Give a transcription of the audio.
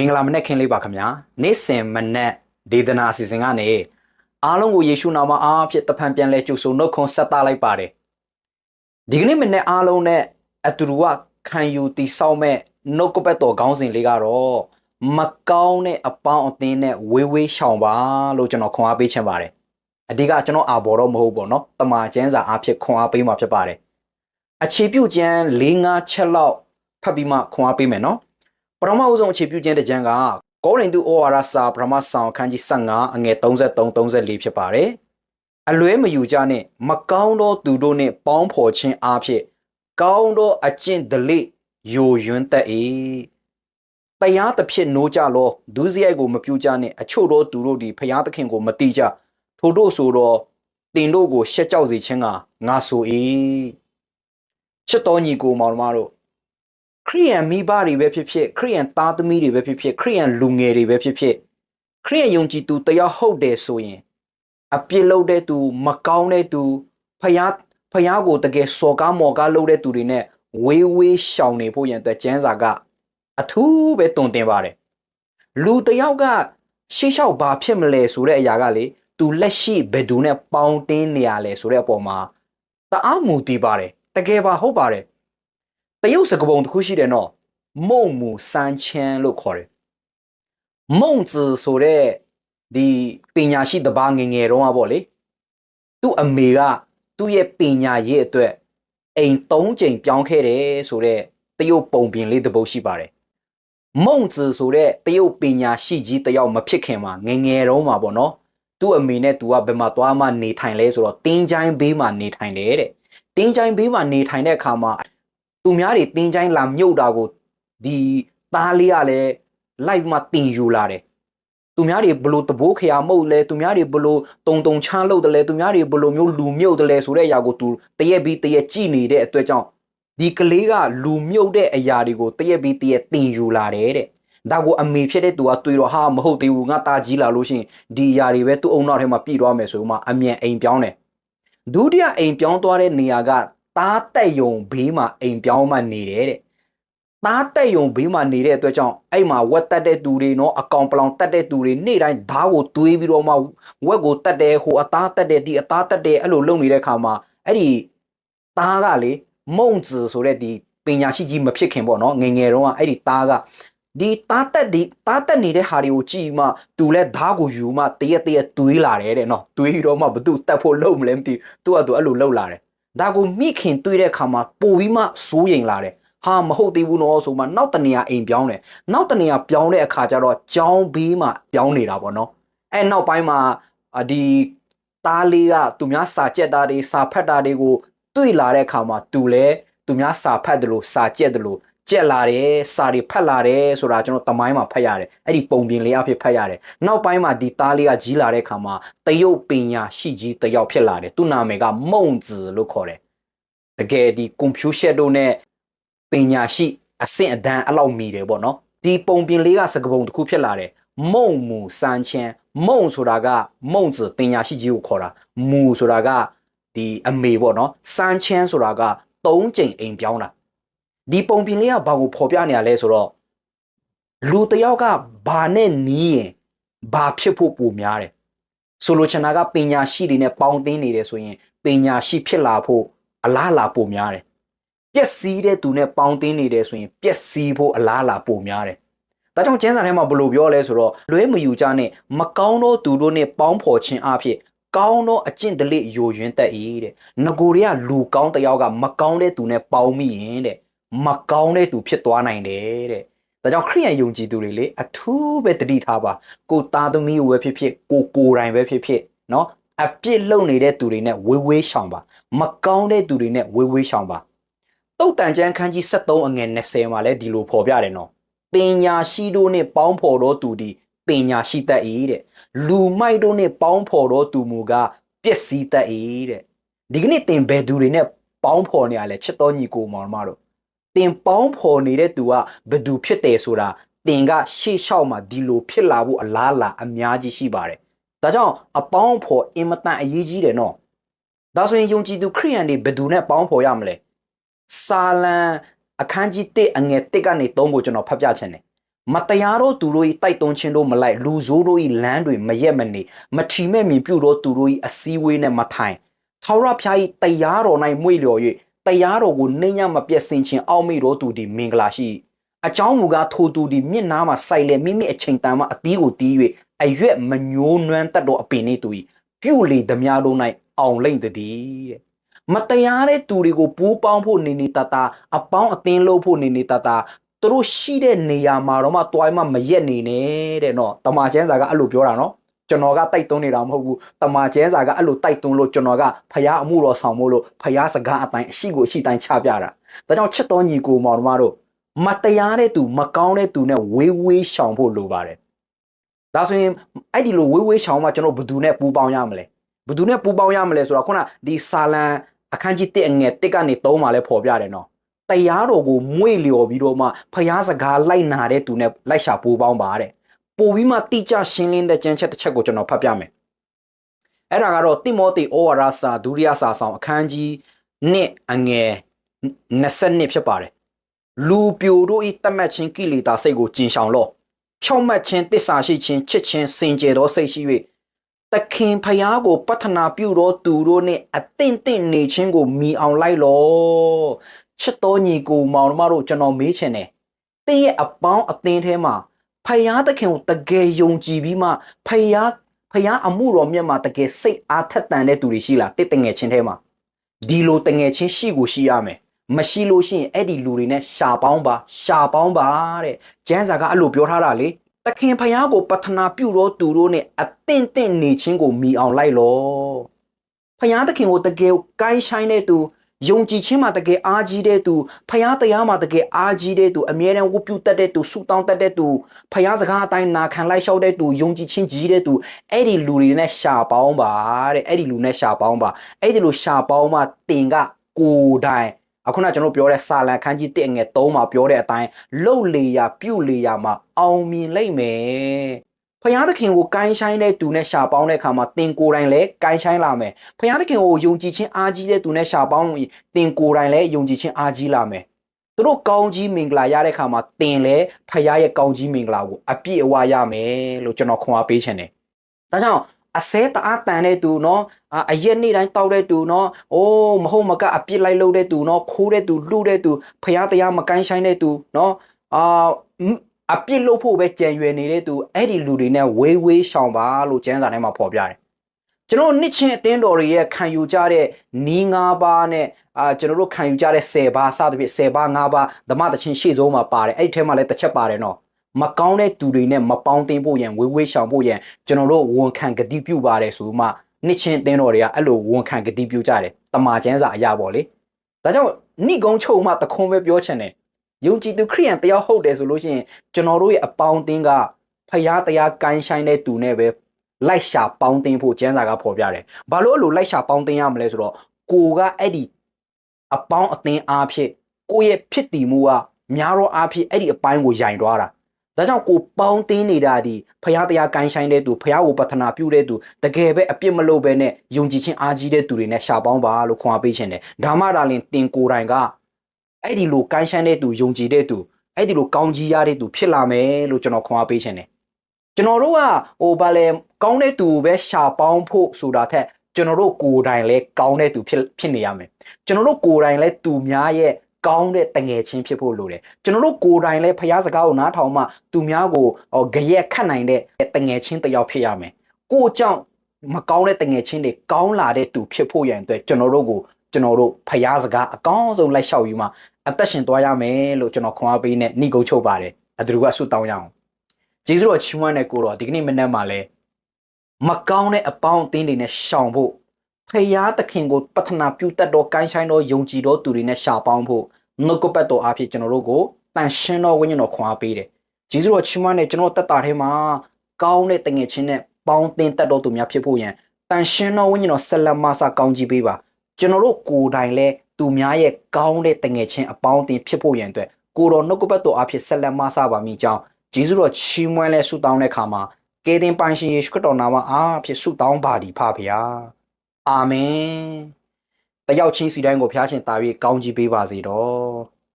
မင်္ဂလာမနက်ခင်းလေးပါခင်ဗျာနေ့စဉ်မနက်ဒေသနာအစီအစဉ်ကနေအားလုံးကိုယေရှုနာမအားဖြင့်တဖန်ပြန်လဲကြိုဆိုနှုတ်ခွန်းဆက်သလိုက်ပါတယ်ဒီကနေ့မနက်အားလုံးနဲ့အတူတူကခံယူတည်ဆောက်မဲ့နှုတ်ကပတ်တော်ခေါင်းစဉ်လေးကတော့မကောင်းတဲ့အပေါင်းအသင်းနဲ့ဝေးဝေးရှောင်ပါလို့ကျွန်တော်ခွန်အားပေးချင်ပါတယ်အဓိကကျွန်တော်အာဘော်တော့မဟုတ်ပေါ့နော်တမာကျန်းစာအားဖြင့်ခွန်အားပေးမှာဖြစ်ပါတယ်အခြေပြုကျမ်း၄၅ချက်လောက်ဖတ်ပြီးမှခွန်အားပေးမယ်နော် ပထမအဆုံးအခြေပြုခြင်းတစ်ကြံကကောရိန္သုဩဝါဒစာပထမဆောင်ခန်းကြီး15အငယ်33 34ဖြစ်ပါတယ်။အလွဲမယူကြနဲ့မကောင်းသောသူတို့နှင့်ပေါင်းဖော်ခြင်းအဖြစ်ကောင်းသောအကျင့်ဒလိယိုယွန်းတတ်၏။တရားတစ်ဖြစ်နိုးကြလောဒုစရိုက်ကိုမပြုကြနဲ့အချို့သောသူတို့သည်ဖျားသခင်ကိုမတိကြထို့တို့ဆိုတော့တင်တို့ကိုရှက်ကြောက်စေခြင်းကငါဆို၏။ချစ်တော်ညီကိုမောင်မတို့ ခရိယန်မိဘတွေပဲဖြစ်ဖြစ်ခရိယန်သားသမီးတွေပဲဖြစ်ဖြစ်ခရိယန်လူငယ်တွေပဲဖြစ်ဖြစ်ခရိယန်ယုံကြည်သူတယောက်ဟုတ်တယ်ဆိုရင်အပြစ်လုပ်တဲ့သူမကောင်းတဲ့သူဖျားဖျားကိုတကယ်စော်ကားမော်ကားလုပ်တဲ့သူတွေနဲ့ဝေးဝေးရှောင်နေဖို့ရန်အတွက်ကျမ်းစာကအထူးပဲတုံတင်ပါတယ်လူတယောက်ကရှေ့လျှောက်ဘာဖြစ်မလဲဆိုတဲ့အရာကလေသူလက်ရှိဘယ်သူနဲ့ပေါင်းတင်းနေရလဲဆိုတဲ့အပေါ်မှာတအားမူတည်ပါတယ်တကယ်ပါဟုတ်ပါတယ် တရုတ်စကားပုံတစ်ခုရှိတယ်နော်မုံမူစမ်းချမ်းလို့ခေါ်တယ်မုံ字ဆိုတဲ့ဒီပညာရှိတစ်ပါးငယ်ငယ်တုန်းကပေါ့လေသူ့အမေကသူ့ရဲ့ပညာရေးအတွက်အိမ်၃ချိန်ပြောင်းခဲ့တယ်ဆိုတဲ့တရုတ်ပုံပြင်လေးတစ်ပုဒ်ရှိပါတယ်မုံ字ဆိုတဲ့တရုတ်ပညာရှိကြီးတစ်ယောက်မဖြစ်ခင်မှာငယ်ငယ်တုန်းမှာပေါ့နော်သူ့အမေနဲ့သူကဘယ်မှာသွားမှနေထိုင်လဲဆိုတော့တင်းချိုင်းဘေးမှာနေထိုင်တယ်တဲ့တင်းချိုင်းဘေးမှာနေထိုင်တဲ့အခါမှာ သူများတွေတင်းချိုင်းလာမြုပ်တာကိုဒီသားလေးကလည်းလိုက်မှတင်ယူလာတယ်သူများတွေဘလို့တဘိုးခရာမုတ်လဲသူများတွေဘလို့တုံတုံချမ်းလုပ်တယ်လဲသူများတွေဘလို့မျိုးလူမြုပ်တယ်လဲဆိုတဲ့အရာကိုသူတရက်ပြီးတရက်ကြည်နေတဲ့အတွက်ကြောင့်ဒီကလေးကလူမြုပ်တဲ့အရာတွေကိုတရက်ပြီးတရက်တင်ယူလာတယ်တဲ့ဒါကိုအမေဖြစ်တဲ့သူကတွေ့တော့ဟာမဟုတ်သေးဘူးငါตาကြီးလာလို့ရှိရင်ဒီအရာတွေပဲသူ့အုံနောက်ထဲမှာပြည်သွားမယ်ဆိုမှအမြန်အိမ်ပြောင်းတယ်ဒုတိယအိမ်ပြောင်းသွားတဲ့နေရာက သားတက်ယုံဘေးမှာအိမ်ပြောင်းမှနေတယ်တဲ့သားတက်ယုံဘေးမှာနေတဲ့အတွက်ကြောင့်အဲ့မှာဝက်တက်တဲ့သူတွေနော်အကောင်ပလောင်တက်တဲ့သူတွေနေ့တိုင်းဓာတ်ကိုတွေးပြီးတော့မှဝက်ကိုတက်တယ်ဟိုအသားတက်တယ်ဒီအသားတက်တယ်အဲ့လိုလုပ်နေတဲ့ခါမှာအဲ့ဒီသားကလေမုံ子ဆိုတဲ့ဒီပညာရှိကြီးမဖြစ်ခင်ပေါ့နော်ငယ်ငယ်တုန်းကအဲ့ဒီသားကဒီသားတက်ဒီသားတက်နေတဲ့ဟာတွေကိုကြည်မှသူလဲဓာတ်ကိုယူမှတရက်တရက်တွေးလာတယ်တဲ့နော်တွေးပြီးတော့မှဘသူတက်ဖို့လုပ်မလဲမသိသူကသူအဲ့လိုလုပ်လာတယ် ဒါကိုမိခင်တွေ့တဲ့အခါမှာပိုပြီးမှစိုးရိမ်လာတယ်ဟာမဟုတ်သေးဘူးနော်ဆိုမှနောက်တနေရာအိမ်ပြောင်းတယ်နောက်တနေရာပြောင်းတဲ့အခါကျတော့ကြောင်းဘေးမှာပြောင်းနေတာပေါ့နော်အဲနောက်ပိုင်းမှာအာဒီသားလေးကသူများစာကြက်တာတွေစာဖတ်တာတွေကိုတွေ့လာတဲ့အခါမှာသူလည်းသူများစာဖတ်တယ်လို့စာကြက်တယ်လို့ ကြက်လာတယ်စာတွေဖတ်လာတယ်ဆိုတာကျွန်တော်တမိုင်းမှာဖတ်ရတယ်အဲ့ဒီပုံပြင်လေးအဖြစ်ဖတ်ရတယ်နောက်ပိုင်းမှာဒီသားလေးကကြီးလာတဲ့အခါမှာတရုတ်ပညာရှိကြီးတစ်ယောက်ဖြစ်လာတယ်သူ့နာမည်ကမုံ子လို့ခေါ်တယ်တကယ်ဒီကွန်ပျူတာတို့နဲ့ပညာရှိအဆင့်အတန်းအလောက်မီတယ်ပေါ့နော်ဒီပုံပြင်လေးကစကပုံတစ်ခုဖြစ်လာတယ်မုံမူစမ်းချမ်းမုံဆိုတာကမုံ子ပညာရှိကြီးကိုခေါ်တာမူဆိုတာကဒီအမေပေါ့နော်စမ်းချမ်းဆိုတာက၃ကြိမ်အိမ်ပြောင်းတာ ဒီပုံပြင်လေးကဘာကိုဖော်ပြနေရလဲဆိုတော့လူတစ်ယောက်ကဘာနဲ့နီးရင်ဘာဖြစ်ဖို့ပိုများတယ်ဆိုလိုချင်တာကပညာရှိတွေနဲ့ပေါင်းသင်းနေတယ်ဆိုရင်ပညာရှိဖြစ်လာဖို့အလားအလာပိုများတယ်ပျက်စီးတဲ့သူနဲ့ပေါင်းသင်းနေတယ်ဆိုရင်ပျက်စီးဖို့အလားအလာပိုများတယ်ဒါကြောင့်ကျမ်းစာထဲမှာဘယ်လိုပြောလဲဆိုတော့လွဲမယူကြနဲ့မကောင်းသောသူတို့နဲ့ပေါင်းဖော်ခြင်းအဖြစ်ကောင်းသောအကျင့်တလိယိုယွင်းတတ်၏တဲ့ငကိုတွေကလူကောင်းတစ်ယောက်ကမကောင်းတဲ့သူနဲ့ပေါင်းမိရင်တဲ့ မကောင်းတဲ့သူဖြစ်သွားနိုင်တယ်တဲ့။ဒါကြောင့်ခရိယန်ယုံကြည်သူတွေလေအထူးပဲတတိထားပါ။ကိုသားသမီးကိုပဲဖြစ်ဖြစ်ကိုကိုယ်တိုင်ပဲဖြစ်ဖြစ်နော်အပြစ်လုပ်နေတဲ့သူတွေနဲ့ဝေးဝေးရှောင်ပါ။မကောင်းတဲ့သူတွေနဲ့ဝေးဝေးရှောင်ပါ။တုတ်တန်ကျမ်းခန်းကြီး73အငယ်20မှာလည်းဒီလိုဖော်ပြတယ်နော်။ပညာရှိတို့နဲ့ပေါင်းဖော်တော်သူဒီပညာရှိတတ်၏တဲ့။လူမိုက်တို့နဲ့ပေါင်းဖော်တော်သူမူကပျက်စီးတတ်၏တဲ့။ဒီကနေ့တင်ဘယ်သူတွေနဲ့ပေါင်းဖော်နေရလဲချစ်တော်ညီကိုမောင်မတို့ တင်ပေါင်းဖော်နေတဲ့သူကဘယ်သူဖြစ်တယ်ဆိုတာတင်ကရှေ့လျှောက်မှာဒီလိုဖြစ်လာဖို့အလားအလာအများကြီးရှိပါတယ်။ဒါကြောင့်အပေါင်းဖော်အင်မတန်အရေးကြီးတယ်နော်။ဒါဆိုရင်ယုံကြည်သူခရိယန်တွေဘယ်သူနဲ့ပေါင်းဖော်ရမလဲ။စာလံအခန်းကြီး1အငယ်1ကနေ3ကိုကျွန်တော်ဖတ်ပြချင်တယ်မတရားတော့သူတို့၏တိုက်တွန်းခြင်းတို့မလိုက်လူဆိုးတို့၏လမ်းတွေမရက်မနေမထီမဲ့မြင်ပြုတော့သူတို့၏အစည်းအဝေးနဲ့မထိုင်ထာဝရဘုရား၏တရားတော်၌မွေ့လျော်၍ တရားတော်ကိုနှိမ့်ညမပြည့်စင်ခြင်းအောက်မေ့တော်သူသည်မင်္ဂလာရှိအကြောင်းမူကားထိုသူသည်မျက်နားမှာစိုက်လေမိမိအချိန်တန်မှအသီးကိုတီး၍အရွက်မညိုးနွမ်းတတ်တော်အပင်နေသူ၏ပြုလေသမျှတို့၌အောင်လိမ့်တည်းတဲ့မတရားတဲ့သူတွေကိုပူးပေါင်းဖို့နေနေတတအပေါင်းအသင်းလို့ဖို့နေနေတတသူတို့ရှိတဲ့နေရာမှာတော့မှတွိုင်းမှမရက်နေနဲ့တဲ့နော်တမန်ကျန်းစာကအဲ့လိုပြောတာနော် ကျွန်တော်ကတိုက်တွန်းနေတာမဟုတ်ဘူးတမန်ကျန်းစာကအဲ့လိုတိုက်တွန်းလို့ကျွန်တော်ကဖရားအမှုတော်ဆောင်မို့လို့ဖရားစကားအတိုင်းအရှိကိုအရှိတိုင်းချပြတာဒါကြောင့်ချစ်တော်ညီကိုမောင်တို့မတို့မတရားတဲ့သူမကောင်းတဲ့သူနဲ့ဝေးဝေးရှောင်ဖို့လိုပါတယ်ဒါဆိုရင်အဲ့ဒီလိုဝေးဝေးရှောင်မှကျွန်တော်ဘယ်သူနဲ့ပူးပေါင်းရမလဲဘယ်သူနဲ့ပူးပေါင်းရမလဲဆိုတော့ခုနဒီဆာလံအခန်းကြီး1အငယ်1ကနေ3မှာလဲပေါ်ပြတယ်နော်တရားတော်ကိုမွေ့လျော်ပြီးတော့မှဖျားစကားလိုက်နာတဲ့သူနဲ့လိုက်ရှာပူးပေါင်းပါတဲ့ ပို့ပြီးမှတိကျရှင်းလင်းတဲ့ကြံချက်တစ်ချက်ကိုကျွန်တော်ဖတ်ပြမယ်အဲ့ဒါကတော့တိမောသေဩဝါဒစာဒုတိယစာဆောင်အခန်းကြီး1အငယ်22ဖြစ်ပါတယ်လူပြိုတို့ဤတတ်မှတ်ခြင်းကိလေသာစိတ်ကိုကျင်ဆောင်လော့ဖြောင့်မတ်ခြင်းတစ္ဆာရှိခြင်းချစ်ခြင်းစင်ကြယ်သောစိတ်ရှိ၍တခင်ဖျားကိုပတ္ထနာပြုသောသူတို့နှင့်အသင့်တင့်နေခြင်းကိုမိအောင်လိုက်လော့ချစ်တော်ညီကိုမောင်တို့မတို့ကျွန်တော်မေးချင်တယ်တင်းရဲ့အပေါင်းအသင်းထဲမှာ ဖျားသခင်ကိုတကယ်ယုံကြည်ပြီးမှဖျားဖျားအမှုတော်မြတ်မှာတကယ်စိတ်အားထက်သန်တဲ့သူတွေရှိလားတစ်တငယ်ချင်းထဲမှာဒီလိုတငယ်ချင်းရှိကိုရှိရမယ်မရှိလို့ရှိရင်အဲ့ဒီလူတွေနဲ့ရှာပေါင်းပါရှာပေါင်းပါတဲ့ကျမ်းစာကအဲ့လိုပြောထားတာလေတခင်ဖယားကိုပတနာပြုတော့သူတို့နဲ့အသင့်တင့်နေခြင်းကိုမိအောင်လိုက်လောဖယားသခင်ကိုတကယ်ကိုင်းဆိုင်တဲ့သူ ယုံကြည်ခြင်းမှာတကယ်အားကြီးတဲ့သူဖယားတရားမှာတကယ်အားကြီးတဲ့သူအမြဲတမ်းဝတ်ပြုတတ်တဲ့သူဆုတောင်းတတ်တဲ့သူဖယားစကားအတိုင်းနာခံလိုက်လျှောက်တဲ့သူယုံကြည်ခြင်းကြီးတဲ့သူအဲ့ဒီလူတွေနဲ့ရှာပေါင်းပါတဲ့အဲ့ဒီလူနဲ့ရှာပေါင်းပါအဲ့ဒီလိုရှာပေါင်းမှတင်ကကိုယ်တိုင်အခုနကျွန်တော်ပြောတဲ့စာလံခန်းကြီး1ငယ်3မှာပြောတဲ့အတိုင်းလှုပ်လေရာပြုတ်လေရာမှာအောင်မြင်လိမ့်မယ် ဖယားသခင်ကိုကိုင်းဆိုင်တဲ့သူနဲ့ရှာပေါင်းတဲ့အခါမှာတင်ကိုယ်တိုင်လည်းကိုင်းဆိုင်လာမယ်ဖယားသခင်ကိုယုံကြည်ခြင်းအားကြီးတဲ့သူနဲ့ရှာပေါင်းလို့တင်ကိုယ်တိုင်လည်းယုံကြည်ခြင်းအားကြီးလာမယ်သူတို့ကောင်းကြီးမင်္ဂလာရတဲ့အခါမှာတင်လည်းဖယားရဲ့ကောင်းကြီးမင်္ဂလာကိုအပြည့်အဝရမယ်လို့ကျွန်တော်ခွန်အားပေးချင်တယ်ဒါကြောင့်အစဲတအားတန်တဲ့သူနော်အရက်နေ့တိုင်းတောက်တဲ့သူနော်အိုးမဟုတ်မကအပြစ်လိုက်လို့တဲ့သူနော်ခိုးတဲ့သူလှုပ်တဲ့သူဖျားတရားမကိုင်းဆိုင်တဲ့သူနော်အာ အပြစ်လုပ်ဖို့ပဲကြံရွယ်နေတဲ့သူအဲ့ဒီလူတွေနဲ့ဝေးဝေးရှောင်ပါလို့ကျမ်းစာထဲမှာဖော်ပြတယ်ကျွန်တော်နှစ်ချင်းအတင်းတော်တွေရဲ့ခံယူကြတဲ့နီး၅ပါးနဲ့အာကျွန်တော်တို့ခံယူကြတဲ့10ပါးစသဖြင့်10ပါး5ပါးဓမ္မသချင်းရှေ့ဆုံးမှာပါတယ်အဲ့ဒီထဲမှာလည်းတစ်ချက်ပါတယ်နော်မကောင်းတဲ့သူတွေနဲ့မပေါင်းတင်ဖို့ရန်ဝေးဝေးရှောင်ဖို့ရန်ကျွန်တော်တို့ဝန်ခံဂတိပြုပါတယ်ဆိုမှနှစ်ချင်းအတင်းတော်တွေကအဲ့လိုဝန်ခံဂတိပြုကြတယ်တမာကျမ်းစာအရာပေါ့လေဒါကြောင့်ဏိကုံချုပ်မှတခွန်းပဲပြောချင်တယ် ယုံကြည်သူခရိယန်တယောက်ဟုတ်တယ်ဆိုလို့ရှိရင်ကျွန်တော်တို့ရဲ့အပေါင်းအသင်းကဖျားတရားကိုင်းဆိုင်တဲ့သူနဲ့ပဲလိုက်ရှာပေါင်းတင်ဖို့ကျမ်းစာကဖော်ပြတယ်။ဘာလို့အဲ့လိုလိုက်ရှာပေါင်းတင်ရမလဲဆိုတော့ကိုကအဲ့ဒီအပေါင်းအသင်းအားဖြင့်ကိုရဲ့ဖြစ်တည်မှုကများတော့အားဖြင့်အဲ့ဒီအပိုင်းကိုယိုင်သွားတာ။ဒါကြောင့်ကိုပေါင်းတင်နေတာဒီဖျားတရားကိုင်းဆိုင်တဲ့သူဖျားကိုပတနာပြုတဲ့သူတကယ်ပဲအပြစ်မလုပ်ဘဲနဲ့ယုံကြည်ခြင်းအားကြီးတဲ့သူတွေနဲ့ရှာပေါင်းပါလို့ခွန်အားပေးခြင်းတယ်။ဒါမှဒါလင်တင်ကိုယ်တိုင်က အဲ့ဒီလိုကိုင်းဆိုင်တဲ့သူယုံကြည်တဲ့သူအဲ့ဒီလိုကောင်းကြီးရတဲ့သူဖြစ်လာမယ်လို့ကျွန်တော်ခွန်အားပေးခြင်းတယ်ကျွန်တော်တို့ကဟိုဗာလဲကောင်းတဲ့သူပဲရှာပေါင်းဖို့ဆိုတာထက်ကျွန်တော်တို့ကိုယ်တိုင်လဲကောင်းတဲ့သူဖြစ်ဖြစ်နေရမယ်ကျွန်တော်တို့ကိုယ်တိုင်လဲသူများရဲ့ကောင်းတဲ့တငယ်ချင်းဖြစ်ဖို့လိုတယ်ကျွန်တော်တို့ကိုယ်တိုင်လဲဖျားစကားကိုနားထောင်မှသူများကိုကြရက်ခတ်နိုင်တဲ့တငယ်ချင်းတစ်ယောက်ဖြစ်ရမယ်ကိုကြောင့်မကောင်းတဲ့တငယ်ချင်းတွေကောင်းလာတဲ့သူဖြစ်ဖို့ရန်အတွက်ကျွန်တော်တို့ကိုကျွန်တော်တို့ဖျားစကားအကောင်းဆုံးလိုက်လျှောက်ယူမှ အသက်ရှင်သွားရမယ်လို့ကျွန်တော်ခွန်အားပေးနဲ့နှိကုတ်ချုပ်ပါတယ်အတူတူကဆုတောင်းရအောင်ဂျေဇုတော်ချီးမွမ်းတဲ့ကိုတော့ဒီကနေ့မနေ့မှလည်းမကောင်းတဲ့အပေါင်းအသင်းတွေနဲ့ရှောင်ဖို့ဖယားသခင်ကိုပထနာပြုတတ်တော်ကိုင်းဆိုင်တော်ယုံကြည်တော်သူတွေနဲ့ရှာပေါင်းဖို့နှုတ်ကပတ်တော်အဖြစ်ကျွန်တော်တို့ကိုတန်ရှင်းတော်ဝိညာဉ်တော်ခွန်အားပေးတယ်ဂျေဇုတော်ချီးမွမ်းတဲ့ကျွန်တော်တက်တာထဲမှာကောင်းတဲ့တငယ်ချင်းနဲ့ပေါင်းသင်းတတ်တော်သူများဖြစ်ဖို့ရန်တန်ရှင်းတော်ဝိညာဉ်တော်ဆက်လက်မဆကောင်းကြီးပေးပါကျွန်တော်တို့ကိုယ်တိုင်လဲ သူများရဲ့ကောင်းတဲ့တငယ်ချင်းအပေါင်းအသင်းဖြစ်ဖို့ရန်အတွက်ကိုတော်နှုတ်ကပတ်တော်အဖြစ်ဆက်လက်မဆပါမိကြောင်းဂျေဇုတော်ချီးမွမ်းလဲဆုတောင်းတဲ့အခါမှာကယ်တင်ပိုင်ရှင်ယေရှုခရစ်တော်နာမအားဖြင့်ဆုတောင်းပါသည်ဖဖျားအာမင်တယောက်ချင်းစီတိုင်းကိုဖျားရှင်တာ၍ကောင်းကြီးပေးပါစေတော့